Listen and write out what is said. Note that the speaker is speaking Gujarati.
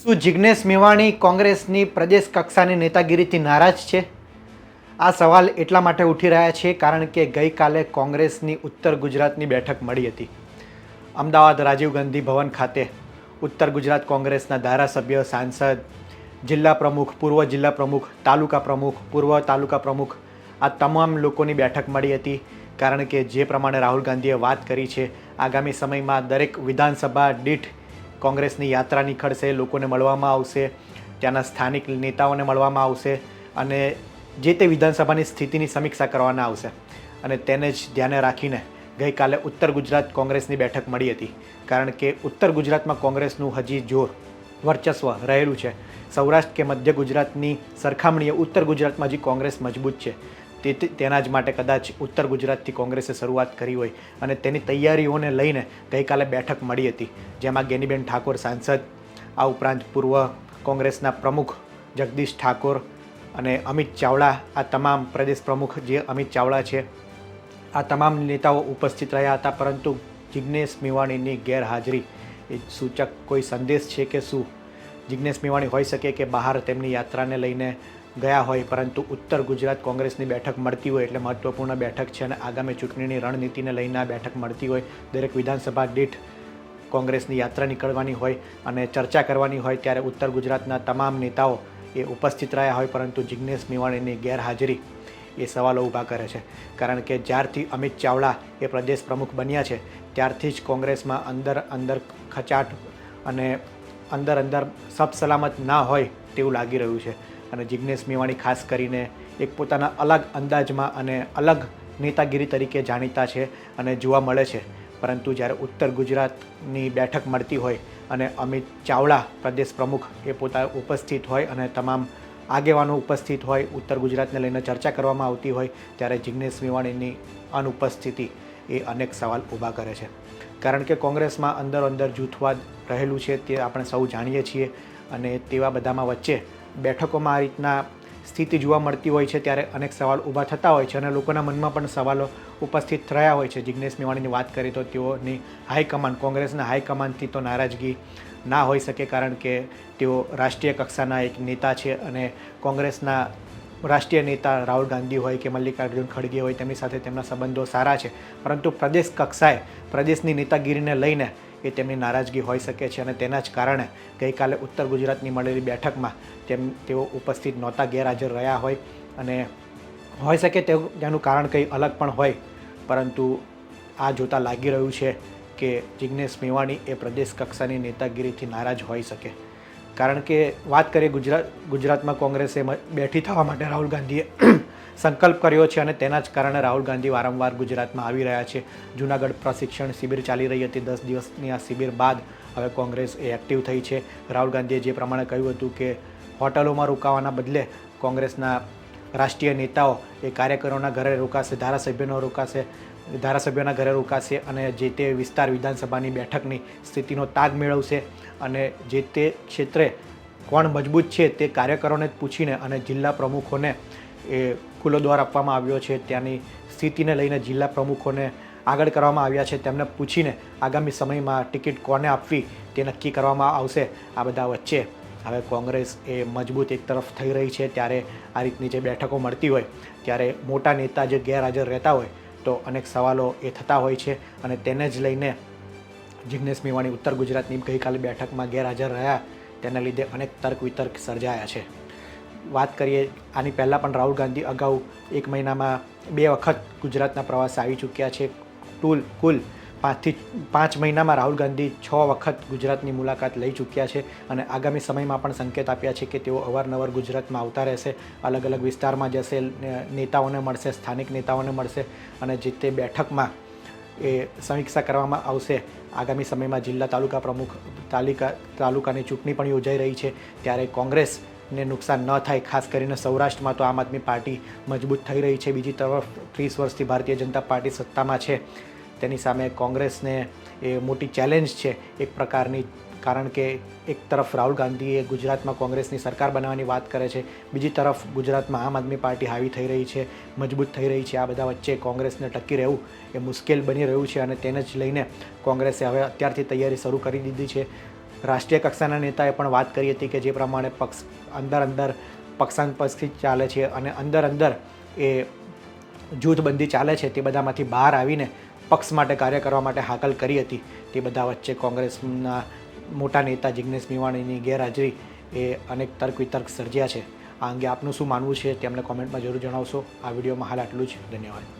શું જિજ્ઞેશ મેવાણી કોંગ્રેસની પ્રદેશ કક્ષાની નેતાગીરીથી નારાજ છે? આ સવાલ એટલા માટે ઉઠી રહ્યા છે કારણ કે ગઈકાલે કોંગ્રેસની ઉત્તર ગુજરાતની બેઠક મળી હતી. અમદાવાદ રાજીવ ગાંધી ભવન ખાતે ઉત્તર ગુજરાત કોંગ્રેસના ધારાસભ્ય, સાંસદ, જિલ્લા પ્રમુખ, પૂર્વ જિલ્લા પ્રમુખ, તાલુકા પ્રમુખ, પૂર્વ તાલુકા પ્રમુખ આ તમામ લોકોની બેઠક મળી હતી કારણ કે જે પ્રમાણે રાહુલ ગાંધીએ વાત કરી છે, આગામી સમયમાં દરેક વિધાનસભા દીઠ કોંગ્રેસની યાત્રા નીકળશે લોકોને મળવામાં આવશે, ત્યાંના સ્થાનિક નેતાઓને મળવામાં આવશે અને જે તે વિધાનસભાની સ્થિતિની સમીક્ષા કરવાના આવશે. અને તેને જ ધ્યાને રાખીને ગઈકાલે ઉત્તર ગુજરાત કોંગ્રેસની બેઠક મળી હતી. કારણ કે ઉત્તર ગુજરાતમાં કોંગ્રેસનું હજી જોર, વર્ચસ્વ રહેલું છે. સૌરાષ્ટ્ર કે મધ્ય ગુજરાતની સરખામણીએ ઉત્તર ગુજરાતમાં હજી કોંગ્રેસ મજબૂત છે. તે તેના જ માટે કદાચ ઉત્તર ગુજરાતથી કોંગ્રેસે શરૂઆત કરી હોય અને તેની તૈયારીઓને લઈને ગઈકાલે બેઠક મળી હતી, જેમાં ગેનીબેન ઠાકોર સાંસદ, આ ઉપરાંત પૂર્વ કોંગ્રેસના પ્રમુખ જગદીશ ઠાકોર અને અમિત ચાવડા, આ તમામ પ્રદેશ પ્રમુખ જે અમિત ચાવડા છે, આ તમામ નેતાઓ ઉપસ્થિત રહ્યા હતા, પરંતુ જિજ્ઞેશ મેવાણીની ગેરહાજરી એ સૂચક કોઈ સંદેશ છે કે શું? જિજ્ઞેશ મેવાણી હોઈ શકે કે બહાર તેમની યાત્રાને લઈને ગયા હોય, પરંતુ ઉત્તર ગુજરાત કોંગ્રેસની બેઠક મળતી હોય એટલે મહત્વપૂર્ણ બેઠક છે અને આગામી ચૂંટણીની રણનીતિને લઈને આ બેઠક મળતી હોય. દરેક વિધાનસભા દીઠ કોંગ્રેસની યાત્રા નીકળવાની હોય અને ચર્ચા કરવાની હોય ત્યારે ઉત્તર ગુજરાતના તમામ નેતાઓ એ ઉપસ્થિત રહ્યા હોય, પરંતુ જિજ્ઞેશ મેવાણીની ગેરહાજરી એ સવાલો ઊભા કરે છે. કારણ કે જ્યારથી અમિત ચાવડા એ પ્રદેશ પ્રમુખ બન્યા છે, ત્યારથી જ કોંગ્રેસમાં અંદર અંદર ખચાટ અને અંદર અંદર સબ સલામત ના હોય તેવું લાગી રહ્યું છે. અને જિજ્ઞેશ મેવાણી ખાસ કરીને એક પોતાના અલગ અંદાજમાં અને અલગ નેતાગીરી તરીકે જાણીતા છે અને જોવા મળે છે. પરંતુ જ્યારે ઉત્તર ગુજરાતની બેઠક મળતી હોય અને અમિત ચાવડા પ્રદેશ પ્રમુખ એ પોતા ઉપસ્થિત હોય અને તમામ આગેવાનો ઉપસ્થિત હોય, ઉત્તર ગુજરાતને લઈને ચર્ચા કરવામાં આવતી હોય, ત્યારે જિજ્ઞેશ મેવાણીની અનુપસ્થિતિ એ અનેક સવાલ ઊભા કરે છે. કારણ કે કોંગ્રેસમાં અંદર અંદર જૂથવાદ રહેલું છે તે આપણે સૌ જાણીએ છીએ અને તેવા બધામાં વચ્ચે બેઠકોમાં આ રીતના સ્થિતિ જોવા મળતી હોય છે, ત્યારે અનેક સવાલ ઊભા થતા હોય છે અને લોકોના મનમાં પણ સવાલો ઉપસ્થિત થયા હોય છે. જિજ્ઞેશ મેવાણીની વાત કરીએ તો તેઓની હાઈકમાન્ડ કોંગ્રેસના હાઈકમાન્ડથી તો નારાજગી ના હોઈ શકે, કારણ કે તેઓ રાષ્ટ્રીય કક્ષાના એક નેતા છે અને કોંગ્રેસના રાષ્ટ્રીય નેતા રાહુલ ગાંધી હોય કે મલ્લિકાર્જુન ખડગે હોય, તેમની સાથે તેમના સંબંધો સારા છે. પરંતુ પ્રદેશ કક્ષાએ, પ્રદેશની નેતાગીરીને લઈને એ તેમની નારાજગી હોઈ શકે છે અને તેના જ કારણે ગઈકાલે ઉત્તર ગુજરાતની મળેલી બેઠકમાં તેમ તેઓ ઉપસ્થિત નહોતા, ગેરહાજર રહ્યા હોય અને હોઈ શકે તે તેનું કારણ કંઈ અલગ પણ હોય. પરંતુ આ જોતાં લાગી રહ્યું છે કે જિજ્ઞેશ મેવાણી એ પ્રદેશ કક્ષાની નેતાગીરીથી નારાજ હોઈ શકે. કારણ કે વાત કરીએ ગુજરાત, ગુજરાતમાં કોંગ્રેસે બેઠી થવા માટે રાહુલ ગાંધીએ સંકલ્પ કર્યો છે અને તેના જ કારણે રાહુલ ગાંધી વારંવાર ગુજરાતમાં આવી રહ્યા છે. જૂનાગઢ પ્રશિક્ષણ શિબિર ચાલી રહી હતી. દસ દિવસની આ શિબિર બાદ હવે કોંગ્રેસ એ એક્ટિવ થઈ છે. રાહુલ ગાંધીએ જે પ્રમાણે કહ્યું હતું કે હોટલોમાં રોકાવાના બદલે કોંગ્રેસના રાષ્ટ્રીય નેતાઓ એ કાર્યકરોના ઘરે રોકાશે, ધારાસભ્યોનો રોકાશે, ધારાસભ્યોના ઘરે રોકાશે અને જે તે વિસ્તાર વિધાનસભાની બેઠકની સ્થિતિનો તાગ મેળવશે અને જે તે ક્ષેત્રે કોણ મજબૂત છે તે કાર્યકરોને પૂછીને અને જિલ્લા પ્રમુખોને એ ખુલ્લો દ્વાર આપવામાં આવ્યો છે. ત્યાંની સ્થિતિને લઈને જિલ્લા પ્રમુખોને આગળ કરવામાં આવ્યા છે. તેમને પૂછીને આગામી સમયમાં ટિકિટ કોને આપવી તે નક્કી કરવામાં આવશે. આ બધા વચ્ચે હવે કોંગ્રેસ એ મજબૂત એક તરફ થઈ રહી છે. ત્યારે આ રીતની જે બેઠકો મળતી હોય, ત્યારે મોટા નેતા જે ગેરહાજર રહેતા હોય, તો અનેક સવાલો એ થતા હોય છે અને તેને જ લઈને જિજ્ઞેશ મેવાણી ઉત્તર ગુજરાતની ગઈકાલે બેઠકમાં ગેરહાજર રહ્યા. તેના લીધે અનેક તર્ક વિતર્ક સર્જાયા છે. વાત કરીએ, આની પહેલાં પણ રાહુલ ગાંધી અગાઉ એક મહિનામાં બે વખત ગુજરાતના પ્રવાસે આવી ચૂક્યા છે. ટુલ કુલ પાંચથી, પાંચ મહિનામાં રાહુલ ગાંધી છ વખત ગુજરાતની મુલાકાત લઈ ચૂક્યા છે અને આગામી સમયમાં પણ સંકેત આપ્યા છે કે તેઓ અવારનવાર ગુજરાતમાં આવતા રહેશે, અલગ અલગ વિસ્તારમાં જશે નેતાઓને મળશે, સ્થાનિક નેતાઓને મળશે અને જે તે બેઠકમાં એ સમીક્ષા કરવામાં આવશે. આગામી સમયમાં જિલ્લા તાલુકા પ્રમુખ તાલુકા, તાલુકાની ચૂંટણી પણ યોજાઈ રહી છે. ત્યારે કોંગ્રેસને નુકસાન ન થાય, ખાસ કરીને સૌરાષ્ટ્રમાં તો આમ આદમી પાર્ટી મજબૂત થઈ રહી છે. બીજી તરફ ત્રીસ વર્ષથી ભારતીય જનતા પાર્ટી સત્તામાં છે. તેની સામે કોંગ્રેસને એ મોટી ચેલેન્જ છે એક પ્રકારની, કારણ કે એક તરફ રાહુલ ગાંધીએ ગુજરાતમાં કોંગ્રેસની સરકાર બનાવવાની વાત કરે છે. બીજી તરફ ગુજરાતમાં આમ આદમી પાર્ટી હાવી થઈ રહી છે, મજબૂત થઈ રહી છે. આ બધા વચ્ચે કોંગ્રેસને ટકી રહેવું એ મુશ્કેલ બની રહ્યું છે અને તેને જ લઈને કોંગ્રેસે હવે અત્યારથી તૈયારી શરૂ કરી દીધી છે. રાષ્ટ્રીય કક્ષાના નેતાએ પણ વાત કરી હતી કે જે પ્રમાણે પક્ષ અંદર અંદર પક્ષાંતપક્ષથી ચાલે છે અને અંદર અંદર એ જૂથબંધી ચાલે છે તે બધામાંથી બહાર આવીને પક્ષ માટે કાર્ય કરવા માટે હાકલ કરી હતી. તે બધા વચ્ચે કોંગ્રેસના મોટા નેતા જિગ્નેશ મેવાણીની ગેરહાજરી એ અનેક તર્ક વિતર્ક સર્જ્યા છે. આ અંગે આપનું શું માનવું છે તેમને કોમેન્ટમાં જરૂર જણાવશો. આ વિડીયોમાં હાલ આટલું જ. ધન્યવાદ.